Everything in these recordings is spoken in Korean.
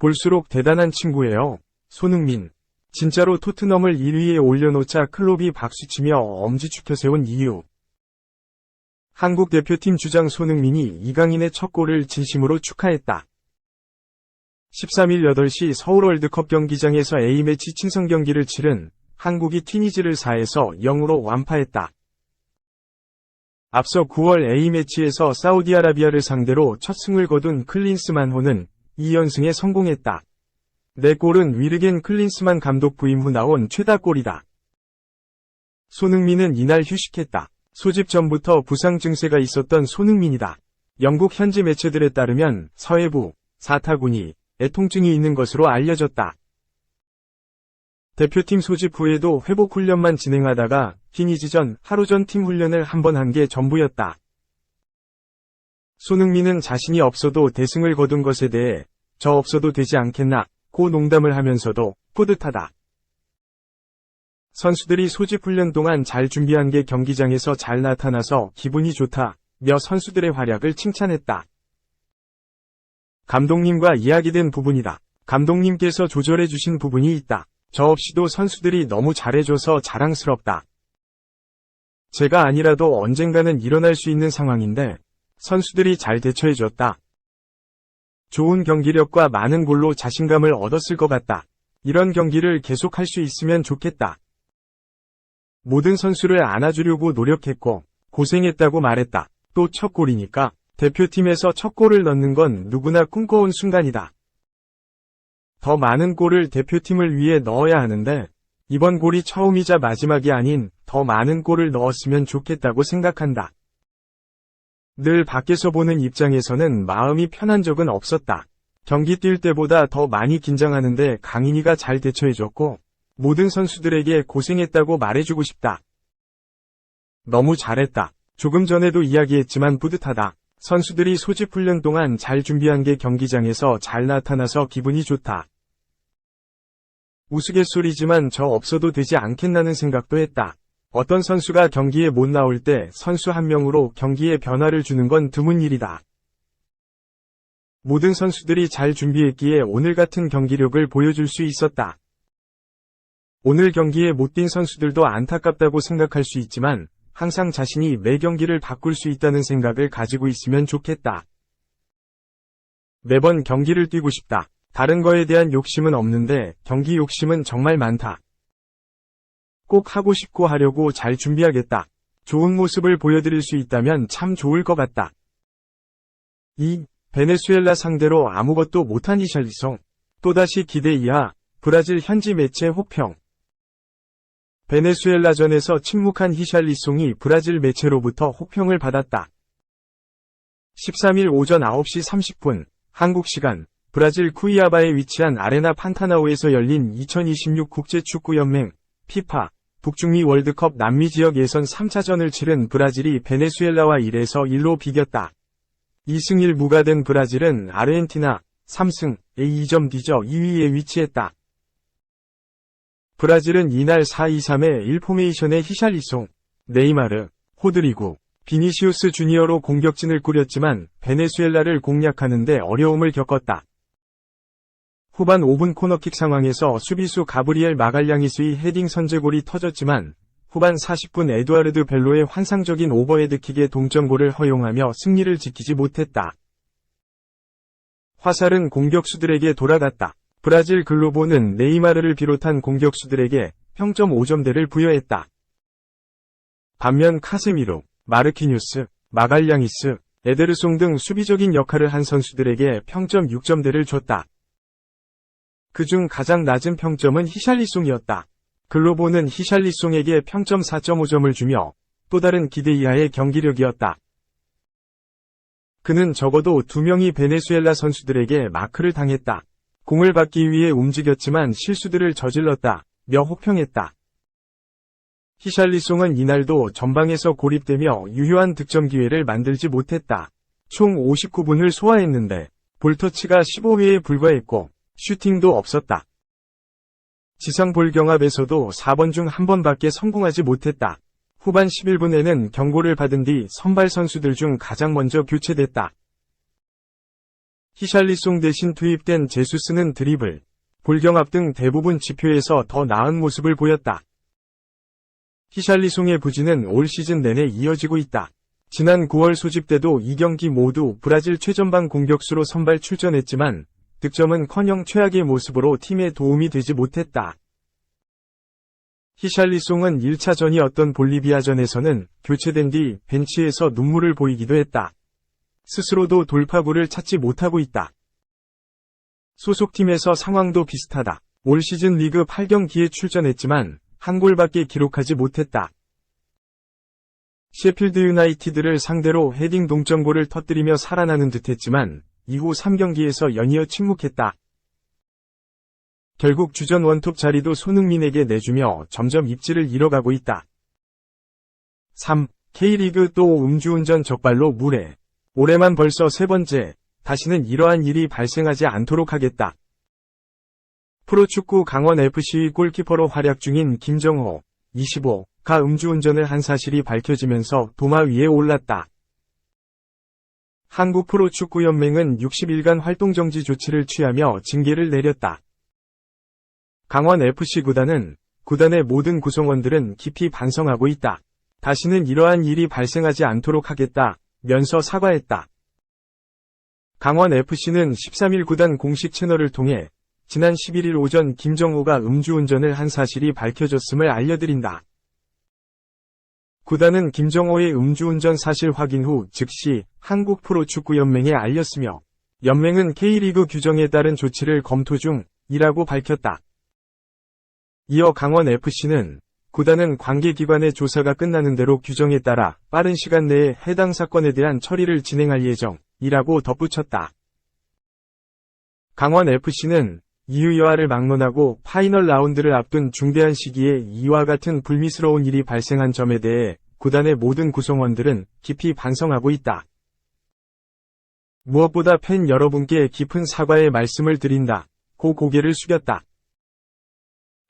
볼수록 대단한 친구예요. 손흥민. 진짜로 토트넘을 1위에 올려놓자 클롭이 박수치며 엄지축혀 세운 이유. 한국 대표팀 주장 손흥민이 이강인의 첫 골을 진심으로 축하했다. 13일 8시 서울 월드컵 경기장에서 A매치 친선 경기를 치른 한국이 튀니지를 4에서 0으로 완파했다. 앞서 9월 A매치에서 사우디아라비아를 상대로 첫 승을 거둔 클린스만호는 2연승에 성공했다. 내 골은 위르겐 클린스만 감독 부임 후 나온 최다 골이다. 손흥민은 이날 휴식했다. 소집 전부터 부상 증세가 있었던 손흥민이다. 영국 현지 매체들에 따르면 서해부, 사타구니, 애통증이 있는 것으로 알려졌다. 대표팀 소집 후에도 회복 훈련만 진행하다가 피니지전 하루 전 팀 훈련을 한 번 한 게 전부였다. 손흥민은 자신이 없어도 대승을 거둔 것에 대해 저 없어도 되지 않겠나 고 농담을 하면서도 뿌듯하다. 선수들이 소집 훈련 동안 잘 준비한 게 경기장에서 잘 나타나서 기분이 좋다. 며 선수들의 활약을 칭찬했다. 감독님과 이야기된 부분이다. 감독님께서 조절해 주신 부분이 있다. 저 없이도 선수들이 너무 잘해줘서 자랑스럽다. 제가 아니라도 언젠가는 일어날 수 있는 상황인데 선수들이 잘 대처해줬다. 좋은 경기력과 많은 골로 자신감을 얻었을 것 같다. 이런 경기를 계속할 수 있으면 좋겠다. 모든 선수를 안아주려고 노력했고 고생했다고 말했다. 또 첫 골이니까 대표팀에서 첫 골을 넣는 건 누구나 꿈꿔온 순간이다. 더 많은 골을 대표팀을 위해 넣어야 하는데 이번 골이 처음이자 마지막이 아닌 더 많은 골을 넣었으면 좋겠다고 생각한다. 늘 밖에서 보는 입장에서는 마음이 편한 적은 없었다. 경기 뛸 때보다 더 많이 긴장하는데 강인이가 잘 대처해줬고 모든 선수들에게 고생했다고 말해주고 싶다. 너무 잘했다. 조금 전에도 이야기했지만 뿌듯하다. 선수들이 소집 훈련 동안 잘 준비한 게 경기장에서 잘 나타나서 기분이 좋다. 우스갯소리지만 저 없어도 되지 않겠나는 생각도 했다. 어떤 선수가 경기에 못 나올 때 선수 한 명으로 경기에 변화를 주는 건 드문 일이다. 모든 선수들이 잘 준비했기에 오늘 같은 경기력을 보여줄 수 있었다. 오늘 경기에 못 뛴 선수들도 안타깝다고 생각할 수 있지만 항상 자신이 매 경기를 바꿀 수 있다는 생각을 가지고 있으면 좋겠다. 매번 경기를 뛰고 싶다. 다른 거에 대한 욕심은 없는데 경기 욕심은 정말 많다. 꼭 하고 싶고 하려고 잘 준비하겠다. 좋은 모습을 보여드릴 수 있다면 참 좋을 것 같다. 2. 베네수엘라 상대로 아무것도 못한 이샬리송. 또다시 기대 이하, 브라질 현지 매체 혹평. 베네수엘라전에서 침묵한 히샬리송이 브라질 매체로부터 혹평을 받았다. 13일 오전 9시 30분, 한국 시간, 브라질 쿠이아바에 위치한 아레나 판타나우에서 열린 2026 국제축구연맹, 피파, 북중미 월드컵 남미 지역 예선 3차전을 치른 브라질이 베네수엘라와 1에서 1로 비겼다. 2승 1무가 된 브라질은 아르헨티나 3승 A 2점 뒤져 2위에 위치했다. 브라질은 이날 4-2-3의 1포메이션의 히샬리송, 네이마르, 호드리구, 비니시우스 주니어로 공격진을 꾸렸지만 베네수엘라를 공략하는데 어려움을 겪었다. 후반 5분 코너킥 상황에서 수비수 가브리엘 마갈량이스의 헤딩 선제골이 터졌지만 후반 40분 에두아르드 벨로의 환상적인 오버헤드킥의 동점골을 허용하며 승리를 지키지 못했다. 화살은 공격수들에게 돌아갔다. 브라질 글로보는 네이마르를 비롯한 공격수들에게 평점 5점대를 부여했다. 반면 카세미로, 마르키뉴스, 마갈량이스, 에데르송 등 수비적인 역할을 한 선수들에게 평점 6점대를 줬다. 그중 가장 낮은 평점은 히샬리송이었다. 글로보는 히샬리송에게 평점 4.5점을 주며 또 다른 기대 이하의 경기력이었다. 그는 적어도 두 명이 베네수엘라 선수들에게 마크를 당했다. 공을 받기 위해 움직였지만 실수들을 저질렀다. 며 호평했다. 히샬리송은 이날도 전방에서 고립되며 유효한 득점 기회를 만들지 못했다. 총 59분을 소화했는데 볼터치가 15회에 불과했고 슈팅도 없었다. 지상볼 경합에서도 4번 중 1번밖에 성공하지 못했다. 후반 11분에는 경고를 받은 뒤 선발 선수들 중 가장 먼저 교체됐다. 히샬리송 대신 투입된 제수스는 드리블, 볼경합 등 대부분 지표에서 더 나은 모습을 보였다. 히샬리송의 부진은 올 시즌 내내 이어지고 있다. 지난 9월 소집 때도 2경기 모두 브라질 최전방 공격수로 선발 출전했지만 득점은 커녕 최악의 모습으로 팀에 도움이 되지 못했다. 히샬리송은 1차전이었던 볼리비아전에서는 교체된 뒤 벤치에서 눈물을 보이기도 했다. 스스로도 돌파구를 찾지 못하고 있다. 소속팀에서 상황도 비슷하다. 올 시즌 리그 8경기에 출전했지만 한 골밖에 기록하지 못했다. 셰필드 유나이티드를 상대로 헤딩 동점골을 터뜨리며 살아나는 듯했지만 이후 3경기에서 연이어 침묵했다. 결국 주전 원톱 자리도 손흥민에게 내주며 점점 입지를 잃어가고 있다. 3. K리그 또 음주운전 적발로 물에. 올해만 벌써 세 번째, 다시는 이러한 일이 발생하지 않도록 하겠다. 프로축구 강원FC 골키퍼로 활약 중인 김정호, 25가 음주운전을 한 사실이 밝혀지면서 도마 위에 올랐다. 한국 프로축구연맹은 60일간 활동정지 조치를 취하며 징계를 내렸다. 강원FC 구단은 구단의 모든 구성원들은 깊이 반성하고 있다. 다시는 이러한 일이 발생하지 않도록 하겠다. 면서 사과했다. 강원FC는 13일 구단 공식 채널을 통해 지난 11일 오전 김정호가 음주운전을 한 사실이 밝혀졌음을 알려드린다. 구단은 김정호의 음주운전 사실 확인 후 즉시 한국 프로축구연맹에 알렸으며 연맹은 K리그 규정에 따른 조치를 검토 중이라고 밝혔다. 이어 강원FC는 구단은 관계기관의 조사가 끝나는 대로 규정에 따라 빠른 시간 내에 해당 사건에 대한 처리를 진행할 예정이라고 덧붙였다. 강원FC는 이유여하를 막론하고 파이널 라운드를 앞둔 중대한 시기에 이와 같은 불미스러운 일이 발생한 점에 대해 구단의 모든 구성원들은 깊이 반성하고 있다. 무엇보다 팬 여러분께 깊은 사과의 말씀을 드린다. 고 고개를 숙였다.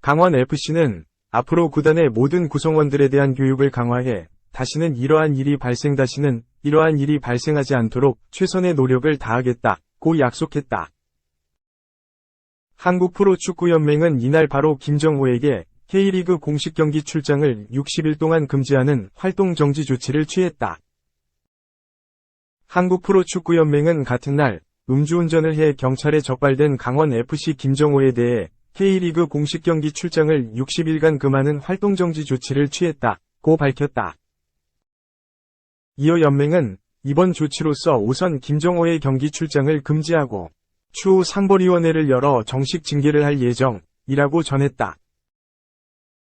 강원FC는 앞으로 구단의 모든 구성원들에 대한 교육을 강화해 다시는 이러한 일이 발생 다시는 이러한 일이 발생하지 않도록 최선의 노력을 다하겠다. 고 약속했다. 한국 프로축구연맹은 이날 바로 김정호에게 K리그 공식 경기 출장을 60일 동안 금지하는 활동 정지 조치를 취했다. 한국 프로축구연맹은 같은 날 음주운전을 해 경찰에 적발된 강원FC 김정호에 대해 K리그 공식 경기 출장을 60일간 금하는 활동정지 조치를 취했다 고 밝혔다. 이어 연맹은 이번 조치로서 우선 김정호의 경기 출장을 금지하고 추후 상벌위원회를 열어 정식 징계를 할 예정이라고 전했다.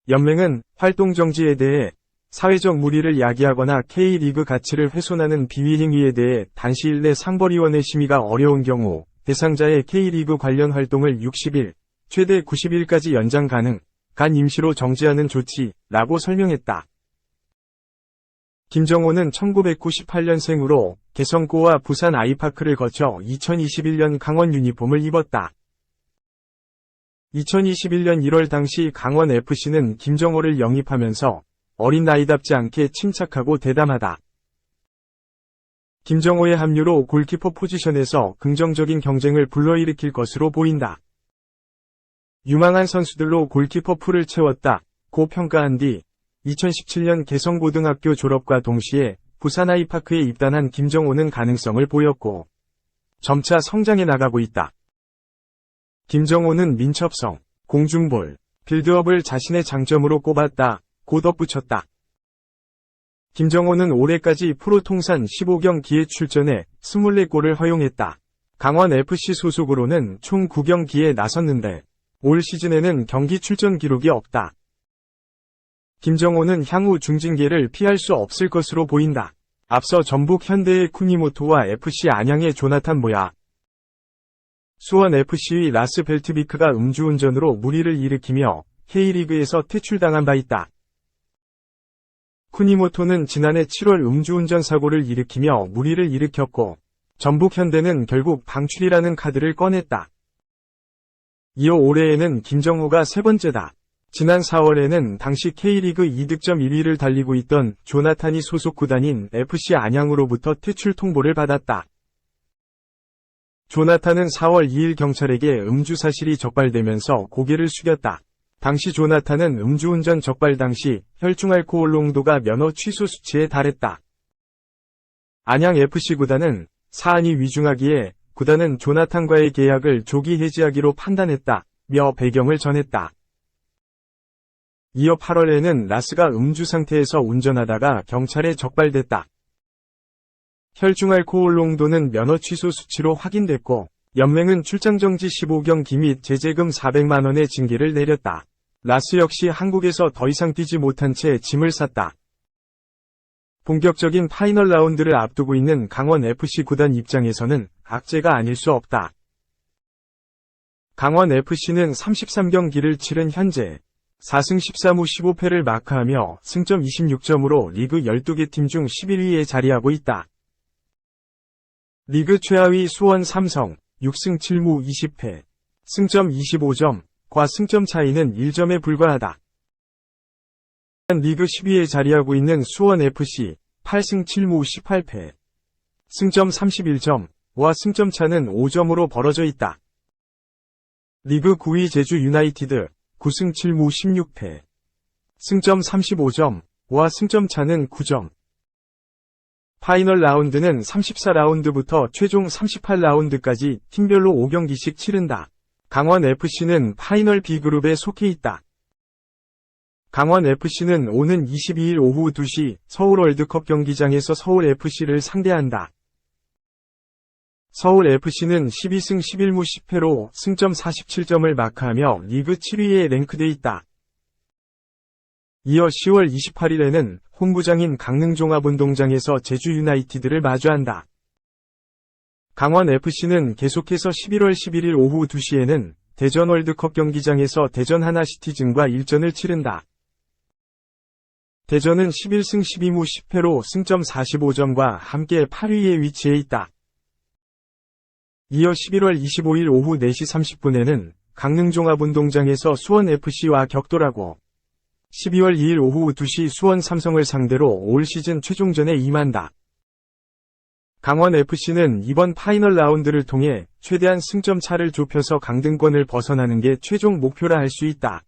연맹은 활동정지에 대해 사회적 무리를 야기하거나 K리그 가치를 훼손하는 비위 행위에 대해 단시일 내 상벌위원회 심의가 어려운 경우 대상자의 K리그 관련 활동을 60일, 최대 90일까지 연장 가능, 간 임시로 정지하는 조치라고 설명했다. 김정호는 1998년생으로 개성고와 부산 아이파크를 거쳐 2021년 강원 유니폼을 입었다. 2021년 1월 당시 강원 FC는 김정호를 영입하면서 어린 나이답지 않게 침착하고 대담하다. 김정호의 합류로 골키퍼 포지션에서 긍정적인 경쟁을 불러일으킬 것으로 보인다. 유망한 선수들로 골키퍼 풀을 채웠다. 고 평가한 뒤 2017년 개성고등학교 졸업과 동시에 부산 아이파크에 입단한 김정호는 가능성을 보였고 점차 성장해 나가고 있다. 김정호는 민첩성, 공중볼, 빌드업을 자신의 장점으로 꼽았다. 고 덧붙였다. 김정호는 올해까지 프로 통산 15경기에 출전해 24골을 허용했다. 강원FC 소속으로는 총 9경기에 나섰는데 올 시즌에는 경기 출전 기록이 없다. 김정호는 향후 중징계를 피할 수 없을 것으로 보인다. 앞서 전북 현대의 쿠니모토와 FC 안양의 조나탄 모야, 수원 FC의 라스 벨트비크가 음주운전으로 무리를 일으키며 K리그에서 퇴출당한 바 있다. 쿠니모토는 지난해 7월 음주운전 사고를 일으키며 무리를 일으켰고 전북 현대는 결국 방출이라는 카드를 꺼냈다. 이어 올해에는 김정호가 세 번째다. 지난 4월에는 당시 K리그 2득점 1위를 달리고 있던 조나탄이 소속 구단인 FC 안양으로부터 퇴출 통보를 받았다. 조나탄은 4월 2일 경찰에게 음주 사실이 적발되면서 고개를 숙였다. 당시 조나탄은 음주운전 적발 당시 혈중알코올 농도가 면허 취소 수치에 달했다. 안양FC 구단은 사안이 위중하기에 구단은 조나탄과의 계약을 조기 해지하기로 판단했다. 며 배경을 전했다. 이어 8월에는 라스가 음주 상태에서 운전하다가 경찰에 적발됐다. 혈중알코올 농도는 면허 취소 수치로 확인됐고, 연맹은 출장 정지 15경기 및 제재금 400만원의 징계를 내렸다. 라스 역시 한국에서 더 이상 뛰지 못한 채 짐을 쌌다. 본격적인 파이널 라운드를 앞두고 있는 강원FC 구단 입장에서는 악재가 아닐 수 없다. 강원FC는 33경기를 치른 현재 4승 13무 15패를 마크하며 승점 26점으로 리그 12개 팀 중 11위에 자리하고 있다. 리그 최하위 수원 삼성 6승 7무 20패, 승점 25점, 과 승점 차이는 1점에 불과하다. 리그 10위에 자리하고 있는 수원FC 8승 7무 18패, 승점 31점, 와 승점 차는 5점으로 벌어져 있다. 리그 9위 제주 유나이티드 9승 7무 16패, 승점 35점, 와 승점 차는 9점. 파이널 라운드는 34라운드부터 최종 38라운드까지 팀별로 5경기씩 치른다. 강원FC는 파이널 B그룹에 속해 있다. 강원FC는 오는 22일 오후 2시 서울 월드컵 경기장에서 서울FC를 상대한다. 서울FC는 12승 11무 10패로 승점 47점을 마크하며 리그 7위에 랭크돼 있다. 이어 10월 28일에는 홈구장인 강릉종합운동장에서 제주 유나이티드를 마주한다. 강원FC는 계속해서 11월 11일 오후 2시에는 대전 월드컵 경기장에서 대전 하나시티즌과 일전을 치른다. 대전은 11승 12무 10패로 승점 45점과 함께 8위에 위치해 있다. 이어 11월 25일 오후 4시 30분에는 강릉종합운동장에서 수원FC와 격돌하고 12월 2일 오후 2시 수원 삼성을 상대로 올 시즌 최종전에 임한다. 강원FC는 이번 파이널 라운드를 통해 최대한 승점 차를 좁혀서 강등권을 벗어나는 게 최종 목표라 할 수 있다.